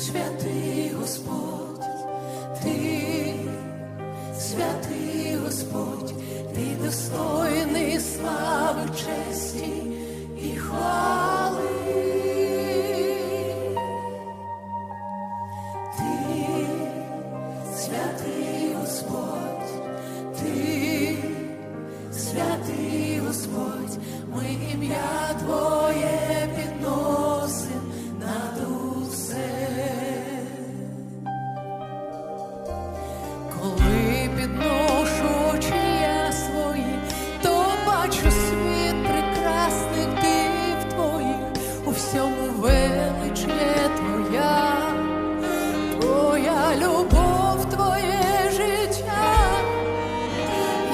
святий Господь, ти, святий Господь, ти достойний слави, честі і хвали, ти святий. коли підношу то бачу світ прекрасних див твоїх, у всьому велич твоя, твоя любов, твоє життя,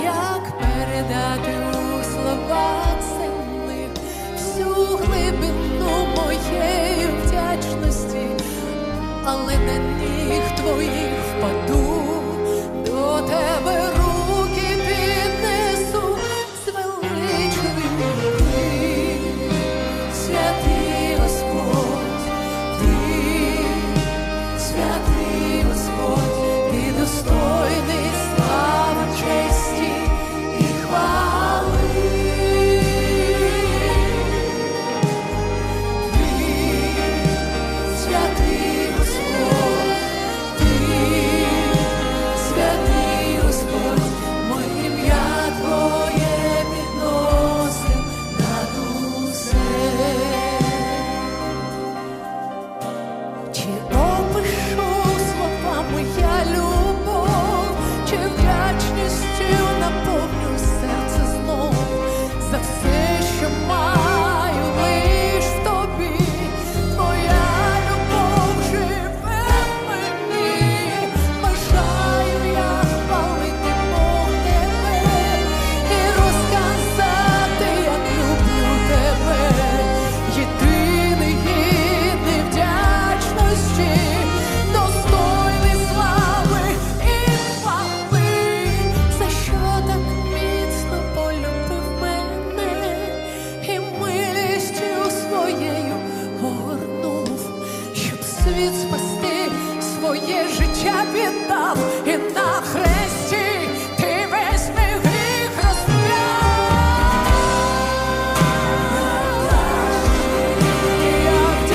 як передати у слова земних всю глибину моєї вдячності, але не. життя віддав и на хрест.